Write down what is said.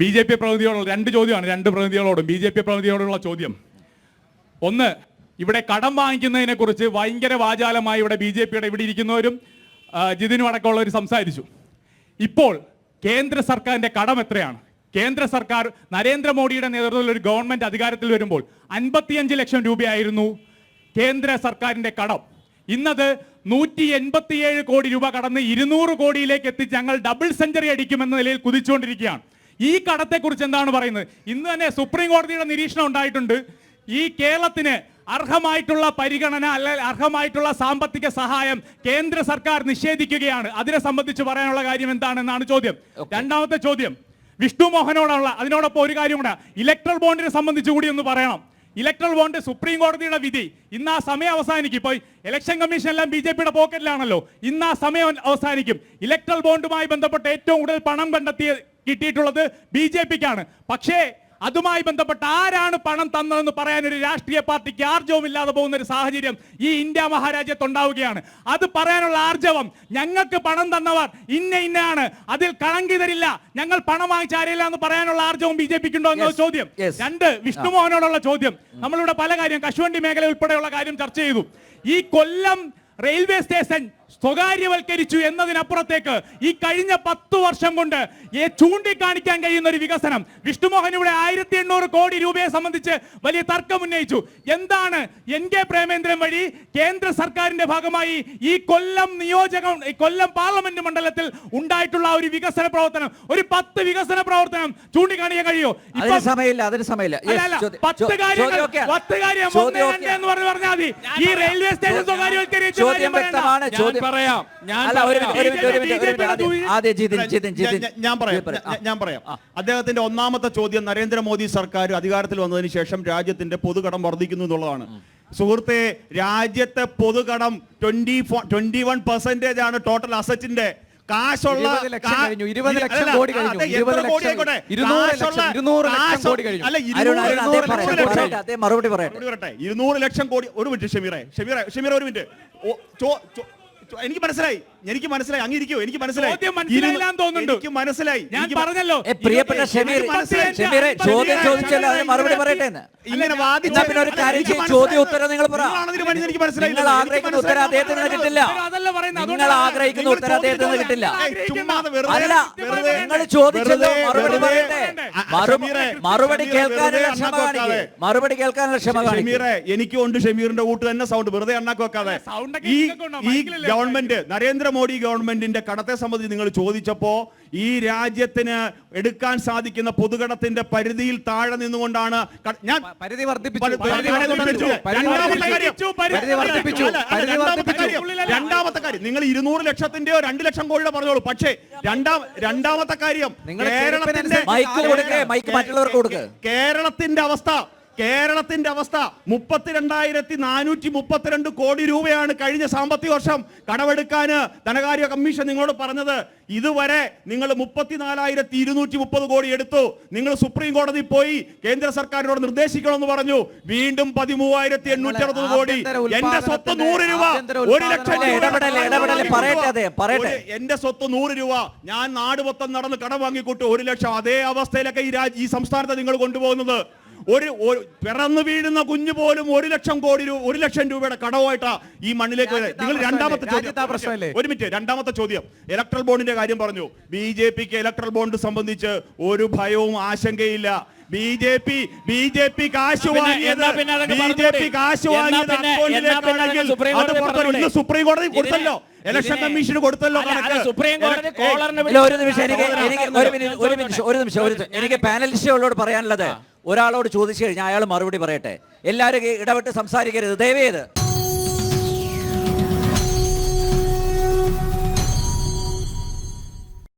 B J P പ്രതിനിധിയോടുള്ള രണ്ട് ചോദ്യമാണ് രണ്ട് പ്രതിനിധികളോടും ബി ജെ പി പ്രതിനിധിയോടുള്ള ചോദ്യം. ഒന്ന് ഇവിടെ കടം വാങ്ങിക്കുന്നതിനെ കുറിച്ച് ഭയങ്കര വാചാലമായി ഇവിടെ ബി ജെ പിയുടെ ഇവിടെ ഇരിക്കുന്നവരും ജിതിനും അടക്കമുള്ളവർ സംസാരിച്ചു. ഇപ്പോൾ കേന്ദ്ര സർക്കാരിന്റെ കടം എത്രയാണ്? കേന്ദ്ര സർക്കാർ നരേന്ദ്രമോദിയുടെ നേതൃത്വത്തിൽ ഒരു ഗവൺമെന്റ് അധികാരത്തിൽ വരുമ്പോൾ അൻപത്തിയഞ്ച് ലക്ഷം രൂപയായിരുന്നു കേന്ദ്ര സർക്കാരിന്റെ കടം. ഇന്നത് നൂറ്റി എൺപത്തിയേഴ് കോടി രൂപ കടന്ന് ഇരുന്നൂറ് കോടിയിലേക്ക് എത്തി ഞങ്ങൾ ഡബിൾ സെഞ്ചുറി അടിക്കുമെന്ന നിലയിൽ കുതിച്ചുകൊണ്ടിരിക്കുകയാണ്. ഈ കടത്തെക്കുറിച്ച് എന്താണ് പറയുന്നത്? ഇന്ന് തന്നെ സുപ്രീം കോടതിയുടെ നിരീക്ഷണം ഉണ്ടായിട്ടുണ്ട്. ഈ കേരളത്തിന് അർഹമായിട്ടുള്ള പരിഗണന അല്ലെങ്കിൽ അർഹമായിട്ടുള്ള സാമ്പത്തിക സഹായം കേന്ദ്ര സർക്കാർ നിഷേധിക്കുകയാണ്. അതിനെ സംബന്ധിച്ച് പറയാനുള്ള കാര്യം എന്താണെന്നാണ് ചോദ്യം. രണ്ടാമത്തെ ചോദ്യം. വിഷ്ണു മോഹനോടുള്ള അതിനോടൊപ്പം ഒരു കാര്യം കൂടെ ഇലക്ട്രൽ ബോണ്ടിനെ സംബന്ധിച്ച് കൂടി ഒന്ന് പറയണം. ഇലക്ട്രൽ ബോണ്ട് സുപ്രീം കോടതിയുടെ വിധി. ഇന്ന് ആ സമയം അവസാനിക്കും. ഇപ്പോൾ ഇലക്ഷൻ കമ്മീഷൻ എല്ലാം ബി ജെ പിയുടെ പോക്കറ്റിലാണല്ലോ. ഇന്ന് ആ സമയം അവസാനിക്കും. ഇലക്ട്രൽ ബോണ്ടുമായി ബന്ധപ്പെട്ട് ഏറ്റവും കൂടുതൽ പണം കണ്ടെത്തിയ കിട്ടിയിട്ടുള്ളത് ബി ജെ പിക്കാണ്. പക്ഷേ അതുമായി ബന്ധപ്പെട്ട് ആരാണ് പണം തന്നതെന്ന് പറയാൻ ഒരു രാഷ്ട്രീയ പാർട്ടിക്ക് ആർജവും ഇല്ലാതെ പോകുന്ന ഒരു സാഹചര്യം ഈ ഇന്ത്യ മഹാരാജ്യത്ത് ഉണ്ടാവുകയാണ് അത് പറയാനുള്ള ആർജവം ഞങ്ങൾക്ക് പണം തന്നവർ ഇന്ന ഇന്നയാണ്. അതിൽ കളങ്കിതരില്ല ഞങ്ങൾ പണം വാങ്ങിച്ച ആരെയില്ല എന്ന് പറയാനുള്ള ആർജവും ബി ജെ പിക്ക് ഉണ്ടോ എന്ന ചോദ്യം. രണ്ട് വിഷ്ണുമോഹനോടുള്ള ചോദ്യം. നമ്മളിവിടെ പല കാര്യം കശുവണ്ടി മേഖല ഉൾപ്പെടെയുള്ള കാര്യം ചർച്ച ചെയ്തു. ഈ കൊല്ലം റെയിൽവേ സ്റ്റേഷൻ സ്വകാര്യവൽക്കരിച്ചു എന്നതിനപ്പുറത്തേക്ക് ഈ കഴിഞ്ഞ പത്തു വർഷം കൊണ്ട് ഈ ചൂണ്ടിക്കാണിക്കാൻ കഴിയുന്ന ഒരു വികസനം. വിഷ്ണുമോഹൻ ഇവിടെ ആയിരത്തി എണ്ണൂറ് കോടി രൂപയെ സംബന്ധിച്ച് വലിയ തർക്കം ഉന്നയിച്ചു. എന്താണ് എൻ കെ പ്രേമേന്ദ്രൻ വഴി കേന്ദ്ര സർക്കാരിന്റെ ഭാഗമായി ഈ കൊല്ലം നിയോജകം കൊല്ലം പാർലമെന്റ് മണ്ഡലത്തിൽ ഉണ്ടായിട്ടുള്ള ഒരു വികസന പ്രവർത്തനം ഒരു പത്ത് വികസന പ്രവർത്തനം ചൂണ്ടിക്കാണിക്കാൻ കഴിയോ? സമയമില്ല അതിന് സമയമില്ല. പത്ത് കാര്യങ്ങൾ. പത്ത് കാര്യം എന്ന് പറഞ്ഞ് പറഞ്ഞാൽ മതി. ഈ റെയിൽവേ സ്റ്റേഷൻ സ്വകാര്യവൽക്കരിച്ചു ചോദ്യം വ്യക്തമാണ് ചോദ്യം പറയാം. ഞാൻ പറയാം. ഞാൻ- പറയാം. അദ്ദേഹത്തിന്റെ ഒന്നാമത്തെ ചോദ്യം നരേന്ദ്രമോദി സർക്കാർ അധികാരത്തിൽ വന്നതിന് ശേഷം രാജ്യത്തിന്റെ പൊതുകടം വർദ്ധിക്കുന്നു എന്നുള്ളതാണ്. സുഹൃത്തെ രാജ്യത്തെ പൊതുകടം ട്വന്റി ട്വന്റി വൺ പെർസെന്റേജ് ആണ് ടോട്ടൽ അസറ്റിന്റെ കാശുള്ള. ഇരുന്നൂറ് ലക്ഷം, കോടി ഒരു മിനിറ്റ് ഷമീറെ ഷമീറെ ഷമീറെ ഒരു മിനിറ്റ്. എനിക്ക് മനസ്സിലായി. എനിക്ക് മനസ്സിലായി അങ്ങിരിക്കോ എനിക്ക് മനസ്സിലായി. ചോദ്യം മനസ്സിലായില്ലാന്ന് തോന്നുന്നുണ്ട്. എനിക്ക് മനസ്സിലായി. ഞാൻ എനിക്ക് പറഞ്ഞല്ലോ. ഏ, പ്രിയപ്പെട്ട ഷമീർ മനസ്സിലായി. ചോദ്യം ചോദിച്ചല്ലോ അതിന് മറുപടി പറയട്ടെ എന്ന്? ഇങ്ങനെ വാദിച്ച എന്നാ പിന്നെ ഒരു കാര്യം ചെയ്യ്, ചോദ്യം ഉത്തരം നിങ്ങൾ പറ. എനിക്ക് മനസ്സിലായില്ല. നിങ്ങൾ എനിക്ക് ആഗ്രഹിക്കുന്ന മനസ്സിലായി. ഉത്തരം അദ്ദേഹത്തിന് കിട്ടില്ല. അതല്ല പറയുന്നത്. നിങ്ങൾ അതുകൊണ്ടാണ് ആഗ്രഹിക്കുന്ന നിങ്ങൾ ഉത്തരം അദ്ദേഹത്തിന് ചോദിച്ചത് കിട്ടില്ല. ഏയ്, ചുമ്മാതെ വെറുതെ- അല്ല വെറുതെ- നിങ്ങൾ ചോദിച്ചല്ലോ വെറുതെ- മറുപടി വെറുതെ- പറയട്ടെ. മറു- ഷമീറെ, മറുപടി ഷമീറെ, കേൾക്കാനുള്ള വെറുതെ ക്ഷമ കാണിക്കുക കാണിക്കേ. മറുപടി കേൾക്കാനുള്ള ക്ഷമ കാണിക്കുക ഷമീറെ എനിക്കും ഉണ്ട് ഷമീറിന്റെ കൂട്ട് തന്നെ സൗണ്ട് വെറുതെ അണ്ണാക്ക് വെക്കാതെ. സൗണ്ടൊക്കെ ഈ നിങ്ങൾക്കുണ്ടോ? ഈ മൈക്കിലല്ലേ? ഗവൺമെന്റ് നരേന്ദ്രമോദി ഗവൺമെന്റിന്റെ കടത്തെ സംബന്ധിച്ച് നിങ്ങൾ ചോദിച്ചപ്പോൾ ഈ രാജ്യത്തിന് എടുക്കാൻ സാധിക്കുന്ന പൊതുകടത്തിന്റെ പരിധിയിൽ താഴെ നിന്നുകൊണ്ടാണ് ഞാൻ പരിധി രണ്ടാമത്തെ കാര്യം. നിങ്ങൾ ഇരുന്നൂറ് ലക്ഷത്തിന്റെയോ രണ്ട് ലക്ഷം കോടിയുടെ പറഞ്ഞോളൂ. പക്ഷേ രണ്ടാം രണ്ടാമത്തെ കാര്യം കേരളത്തിന്റെ മൈക്ക് കൊടുക്ക്, മൈക്ക് മറ്റുള്ളവർക്ക് കൊടുക്ക്. കേരളത്തിന്റെ അവസ്ഥ കേരളത്തിന്റെ അവസ്ഥ മുപ്പത്തിരണ്ടായിരത്തി നാനൂറ്റി മുപ്പത്തിരണ്ട് കോടി രൂപയാണ് കഴിഞ്ഞ സാമ്പത്തിക വർഷം കടമെടുക്കാന് ധനകാര്യ കമ്മീഷൻ നിങ്ങളോട് പറഞ്ഞത്. ഇതുവരെ നിങ്ങൾ മുപ്പത്തിനാലായിരത്തി ഇരുന്നൂറ്റി മുപ്പത് കോടി എടുത്തു. നിങ്ങൾ സുപ്രീം കോടതി പോയി കേന്ദ്ര സർക്കാരിനോട് നിർദ്ദേശിക്കണമെന്ന് പറഞ്ഞു. വീണ്ടും പതിമൂവായിരത്തി എണ്ണൂറ്റി അറുപത് കോടി. എന്റെ സ്വത്ത് നൂറ് രൂപ. ഒരു ലക്ഷം രൂപ എന്റെ സ്വത്ത് നൂറ് രൂപ. ഞാൻ നാട് മൊത്തം നടന്ന് കടം വാങ്ങിക്കൂട്ടു. ഒരു ലക്ഷം. അതേ അവസ്ഥയിലൊക്കെ ഈ രാജ്യ ഈ സംസ്ഥാനത്തെ നിങ്ങൾ കൊണ്ടുപോകുന്നത്. ഒരു പിറന്നു വീഴുന്ന കുഞ്ഞു പോലും ഒരു ലക്ഷം കോടി രൂപ ഒരു ലക്ഷം രൂപയുടെ കടവുമായിട്ടാ ഈ മണ്ണിലേക്ക് നിങ്ങൾ രണ്ടാമത്തെ ചോദ്യം? ഒരു മിനിറ്റ് രണ്ടാമത്തെ ചോദ്യം. ഇലക്ട്രൽ ബോണ്ടിന്റെ കാര്യം പറഞ്ഞു. ബി ജെ പിക്ക് ഇലക്ട്രൽ ബോണ്ട് സംബന്ധിച്ച് ഒരു ഭയവും ആശങ്കയില്ല. B J P B J P കാശ് എന്നാ പിന്നെ- വാങ്ങിയത് ബി ജെ പി കാശ് വാങ്ങിയത് അക്കൗണ്ടിലേക്കാണെങ്കിൽ സുപ്രീം കോടതി കൊടുത്തല്ലോ. ഇലക്ഷൻ കമ്മീഷൻ കമ്മീഷന് കൊടുത്തല്ലോ. സുപ്രീം കോടതി ഒരു നിമിഷം എനിക്ക് ഒരു മിനിറ്റ് ഒരു നിമിഷം ഒരു നിമിഷം. എനിക്ക് പാനലിസ്റ്റുകളോട് പറയാനുള്ളത്. ഒരാളോട് ചോദിച്ചു കഴിഞ്ഞാൽ അയാൾ മറുപടി പറയട്ടെ. എല്ലാവരും ഇടപെട്ട് സംസാരിക്കരുത്. ദയവേത്.